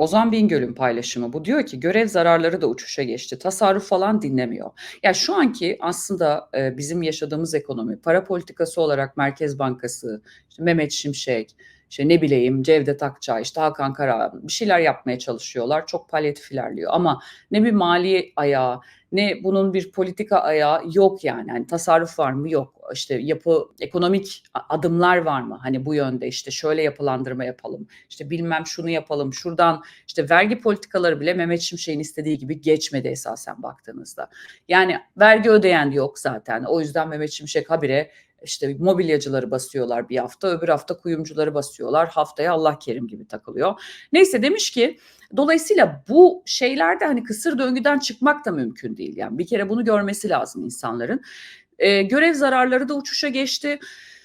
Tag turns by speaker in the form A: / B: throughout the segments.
A: Ozan Bingöl'ün paylaşımı bu. Diyor ki görev zararları da uçuşa geçti. Tasarruf falan dinlemiyor. Ya şu anki aslında e, bizim yaşadığımız ekonomi para politikası olarak Merkez Bankası, işte Mehmet Şimşek, işte ne bileyim Cevdet Akçay, işte Hakan Kara bir şeyler yapmaya çalışıyorlar. Çok palyatif ilerliyor ama ne bir mali ayağı ne bunun bir politika ayağı yok yani. yani tasarruf var mı? Yok. İşte yapı ekonomik adımlar var mı? Hani bu yönde işte şöyle yapılandırma yapalım. İşte bilmem şunu yapalım. Şuradan işte vergi politikaları bile Mehmet Şimşek'in istediği gibi geçmedi esasen baktığınızda. Yani vergi ödeyen yok zaten. O yüzden Mehmet Şimşek habire işte mobilyacıları basıyorlar bir hafta, öbür hafta kuyumcuları basıyorlar. Haftaya Allah kerim gibi takılıyor. Neyse demiş ki dolayısıyla bu şeylerde hani kısır döngüden çıkmak da mümkün değil. Yani bir kere bunu görmesi lazım insanların. Ee, görev zararları da uçuşa geçti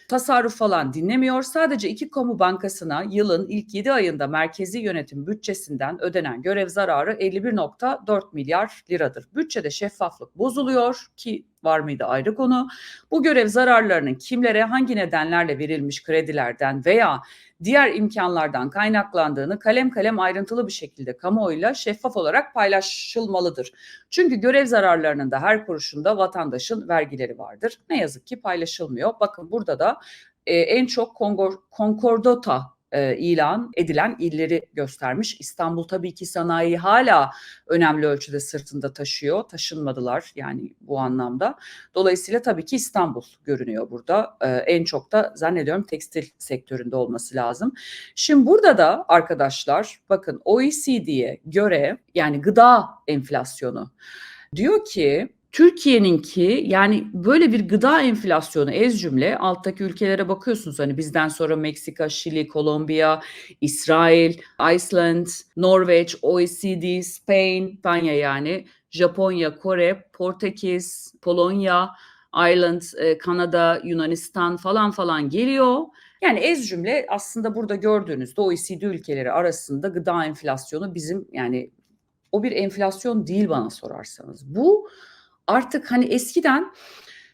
A: tasarruf falan dinlemiyor. Sadece iki kamu bankasına yılın ilk 7 ayında merkezi yönetim bütçesinden ödenen görev zararı 51.4 milyar liradır. Bütçede şeffaflık bozuluyor ki var mıydı ayrı konu. Bu görev zararlarının kimlere hangi nedenlerle verilmiş kredilerden veya diğer imkanlardan kaynaklandığını kalem kalem ayrıntılı bir şekilde kamuoyuyla şeffaf olarak paylaşılmalıdır. Çünkü görev zararlarının da her kuruşunda vatandaşın vergileri vardır. Ne yazık ki paylaşılmıyor. Bakın burada da e, en çok Concordata e, ilan edilen illeri göstermiş. İstanbul tabii ki sanayi hala önemli ölçüde sırtında taşıyor. Taşınmadılar yani bu anlamda. Dolayısıyla tabii ki İstanbul görünüyor burada. E, en çok da zannediyorum tekstil sektöründe olması lazım. Şimdi burada da arkadaşlar bakın OECD'ye göre yani gıda enflasyonu diyor ki Türkiye'ninki yani böyle bir gıda enflasyonu ez cümle alttaki ülkelere bakıyorsunuz hani bizden sonra Meksika, Şili, Kolombiya, İsrail, Iceland, Norveç, OECD, Spain, İspanya yani Japonya, Kore, Portekiz, Polonya, Ireland, e, Kanada, Yunanistan falan falan geliyor. Yani ez cümle aslında burada gördüğünüzde OECD ülkeleri arasında gıda enflasyonu bizim yani o bir enflasyon değil bana sorarsanız. Bu artık hani eskiden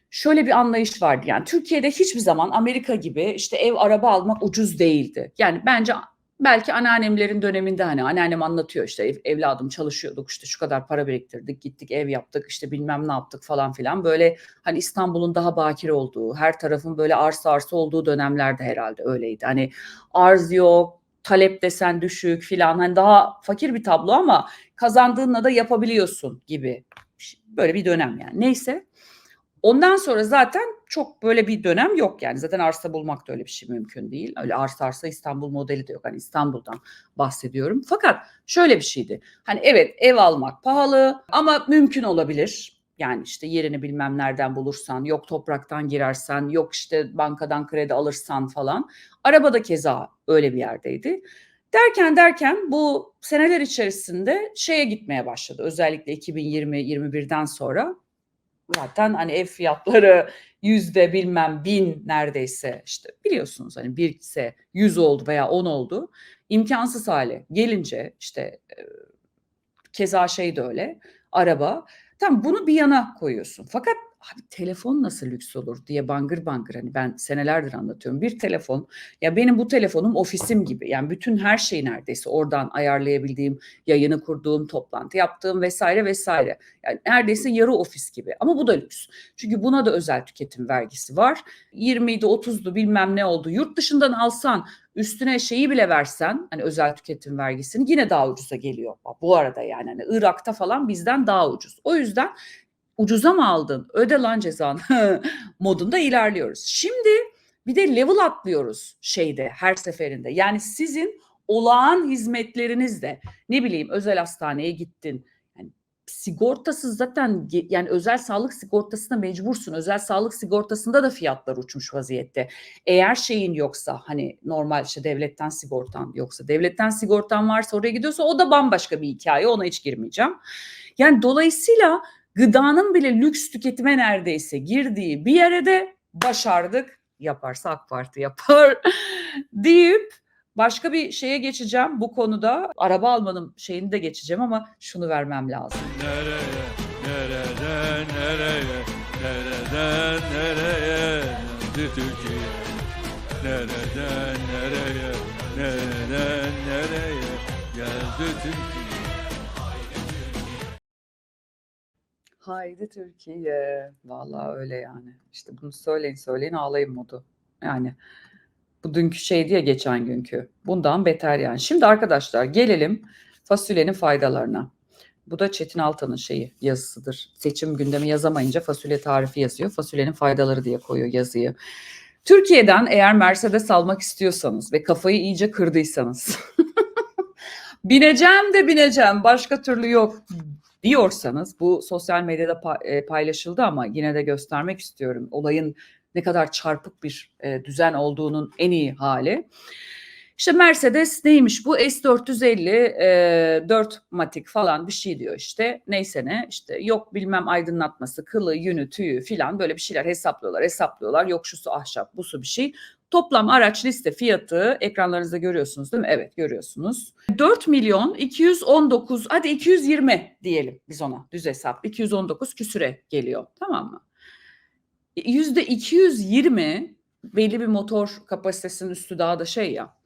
A: şöyle bir anlayış vardı. Yani Türkiye'de hiçbir zaman Amerika gibi işte ev araba almak ucuz değildi. Yani bence belki anneannemlerin döneminde hani anneannem anlatıyor işte ev, evladım çalışıyorduk işte şu kadar para biriktirdik gittik ev yaptık işte bilmem ne yaptık falan filan böyle hani İstanbul'un daha bakir olduğu her tarafın böyle arsa arsa olduğu dönemlerde herhalde öyleydi. Hani arz yok talep desen düşük filan hani daha fakir bir tablo ama kazandığınla da yapabiliyorsun gibi Böyle bir dönem yani. Neyse. Ondan sonra zaten çok böyle bir dönem yok yani. Zaten arsa bulmak da öyle bir şey mümkün değil. Öyle arsa arsa İstanbul modeli de yok. Hani İstanbul'dan bahsediyorum. Fakat şöyle bir şeydi. Hani evet ev almak pahalı ama mümkün olabilir. Yani işte yerini bilmem nereden bulursan, yok topraktan girersen, yok işte bankadan kredi alırsan falan. Araba da keza öyle bir yerdeydi. Derken derken bu seneler içerisinde şeye gitmeye başladı. Özellikle 2020-21'den sonra zaten hani ev fiyatları yüzde bilmem bin neredeyse işte biliyorsunuz hani bir ise yüz oldu veya on oldu. imkansız hale gelince işte e, keza şey de öyle araba. Tam bunu bir yana koyuyorsun. Fakat Abi telefon nasıl lüks olur diye bangır bangır hani ben senelerdir anlatıyorum. Bir telefon ya benim bu telefonum ofisim gibi. Yani bütün her şeyi neredeyse oradan ayarlayabildiğim, yayını kurduğum, toplantı yaptığım vesaire vesaire. Yani neredeyse yarı ofis gibi. Ama bu da lüks. Çünkü buna da özel tüketim vergisi var. 20'ydi 30'du bilmem ne oldu. Yurt dışından alsan üstüne şeyi bile versen hani özel tüketim vergisini yine daha ucuza geliyor. Bu arada yani hani Irak'ta falan bizden daha ucuz. O yüzden ucuza mı aldın? Öde lan cezan modunda ilerliyoruz. Şimdi bir de level atlıyoruz şeyde her seferinde. Yani sizin olağan hizmetleriniz de ne bileyim özel hastaneye gittin. Sigortasız zaten yani özel sağlık sigortasına mecbursun. Özel sağlık sigortasında da fiyatlar uçmuş vaziyette. Eğer şeyin yoksa hani normal işte devletten sigortan yoksa devletten sigortan varsa oraya gidiyorsa o da bambaşka bir hikaye ona hiç girmeyeceğim. Yani dolayısıyla gıdanın bile lüks tüketime neredeyse girdiği bir yere de başardık. Yaparsa AK Parti yapar deyip başka bir şeye geçeceğim bu konuda. Araba almanın şeyini de geçeceğim ama şunu vermem lazım. Nereye, nereden, nereye, nereden, nereye, Türkiye, nereden, nereye, nereden, nereye,
B: geldi Türkiye.
A: Haydi Türkiye. Vallahi öyle yani. İşte bunu söyleyin söyleyin ağlayın modu. Yani bu dünkü şey diye geçen günkü. Bundan beter yani. Şimdi arkadaşlar gelelim fasulyenin faydalarına. Bu da Çetin Altan'ın şeyi yazısıdır. Seçim gündemi yazamayınca fasulye tarifi yazıyor. Fasulyenin faydaları diye koyuyor yazıyı. Türkiye'den eğer Mercedes almak istiyorsanız ve kafayı iyice kırdıysanız bineceğim de bineceğim başka türlü yok diyorsanız bu sosyal medyada e, paylaşıldı ama yine de göstermek istiyorum. Olayın ne kadar çarpık bir e, düzen olduğunun en iyi hali. İşte Mercedes neymiş bu S450 e, 4 matik falan bir şey diyor işte. Neyse ne işte yok bilmem aydınlatması, kılı, yünü, tüyü filan böyle bir şeyler hesaplıyorlar, hesaplıyorlar. Yok şusu ahşap, busu bir şey. Toplam araç liste fiyatı ekranlarınızda görüyorsunuz değil mi? Evet görüyorsunuz. 4 milyon 219 hadi 220 diyelim biz ona düz hesap 219 küsüre geliyor tamam mı? Yüzde 220 belli bir motor kapasitesinin üstü daha da şey ya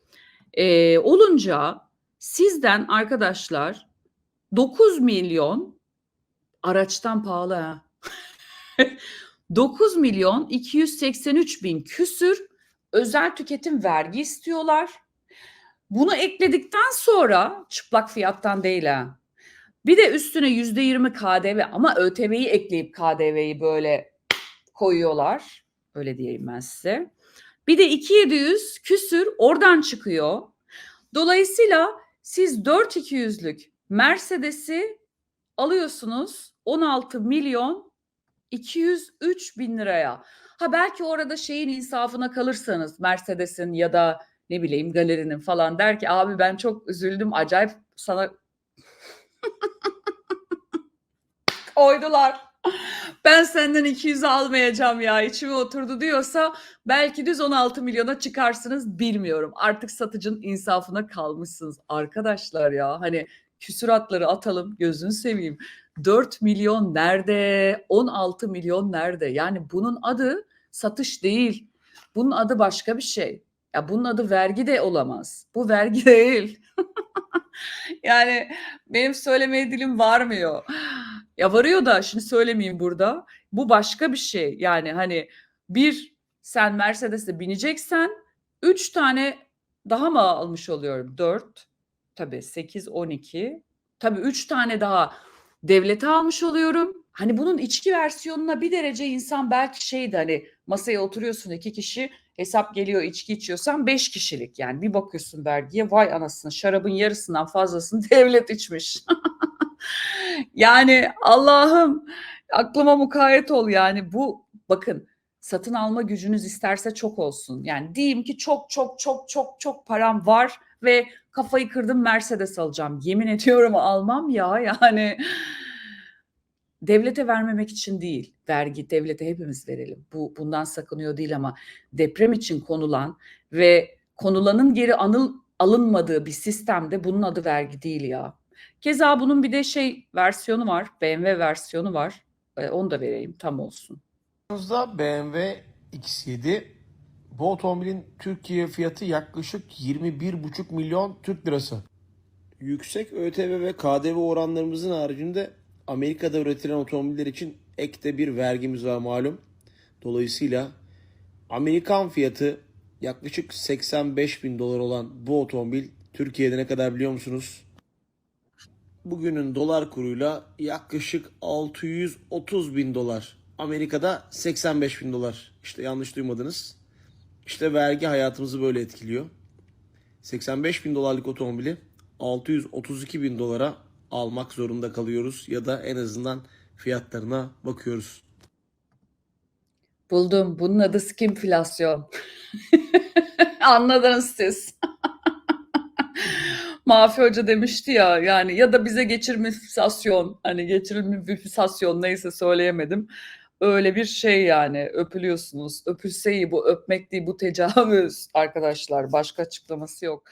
A: e, olunca sizden arkadaşlar 9 milyon araçtan pahalı ha. 9 milyon 283 bin küsür özel tüketim vergi istiyorlar. Bunu ekledikten sonra çıplak fiyattan değil ha. Bir de üstüne yüzde yirmi KDV ama ÖTV'yi ekleyip KDV'yi böyle koyuyorlar. Öyle diyeyim ben size. Bir de 2700 küsür oradan çıkıyor. Dolayısıyla siz 4200'lük Mercedes'i alıyorsunuz 16 milyon 203 bin liraya. Ha belki orada şeyin insafına kalırsanız Mercedes'in ya da ne bileyim galerinin falan der ki abi ben çok üzüldüm acayip sana koydular. Ben senden 200 almayacağım ya içime oturdu diyorsa belki düz 16 milyona çıkarsınız bilmiyorum. Artık satıcının insafına kalmışsınız arkadaşlar ya. Hani küsuratları atalım gözünü seveyim. 4 milyon nerede? 16 milyon nerede? Yani bunun adı satış değil. Bunun adı başka bir şey. Ya bunun adı vergi de olamaz. Bu vergi değil. yani benim söylemeye dilim varmıyor. Ya varıyor da şimdi söylemeyeyim burada. Bu başka bir şey. Yani hani bir sen Mercedes'e bineceksen üç tane daha mı almış oluyorum? Dört. Tabii sekiz, on iki. Tabii üç tane daha devlete almış oluyorum. Hani bunun içki versiyonuna bir derece insan belki şeydi hani masaya oturuyorsun iki kişi hesap geliyor içki içiyorsan beş kişilik yani bir bakıyorsun vergiye vay anasını şarabın yarısından fazlasını devlet içmiş. yani Allah'ım aklıma mukayyet ol yani bu bakın satın alma gücünüz isterse çok olsun. Yani diyeyim ki çok çok çok çok çok param var ve kafayı kırdım Mercedes alacağım. Yemin ediyorum almam ya yani devlete vermemek için değil. Vergi devlete hepimiz verelim. Bu bundan sakınıyor değil ama deprem için konulan ve konulanın geri anıl alınmadığı bir sistemde bunun adı vergi değil ya. Keza bunun bir de şey versiyonu var. BMW versiyonu var. Ee, onu da vereyim tam olsun.
C: BMW X7. Bu otomobilin Türkiye fiyatı yaklaşık 21,5 milyon Türk lirası. Yüksek ÖTV ve KDV oranlarımızın haricinde Amerika'da üretilen otomobiller için ek de bir vergimiz var malum. Dolayısıyla Amerikan fiyatı yaklaşık 85 bin dolar olan bu otomobil Türkiye'de ne kadar biliyor musunuz? Bugünün dolar kuruyla yaklaşık 630 bin dolar. Amerika'da 85 bin dolar. İşte yanlış duymadınız. İşte vergi hayatımızı böyle etkiliyor. 85 bin dolarlık otomobili 632 bin dolara almak zorunda kalıyoruz. Ya da en azından fiyatlarına bakıyoruz.
A: Buldum. Bunun adı skimflasyon. Anladınız siz. Mafi Hoca demişti ya yani ya da bize geçirmiflasyon hani geçirilmiflasyon neyse söyleyemedim. Öyle bir şey yani öpülüyorsunuz. Öpülseyi bu öpmek değil bu tecavüz arkadaşlar. Başka açıklaması yok.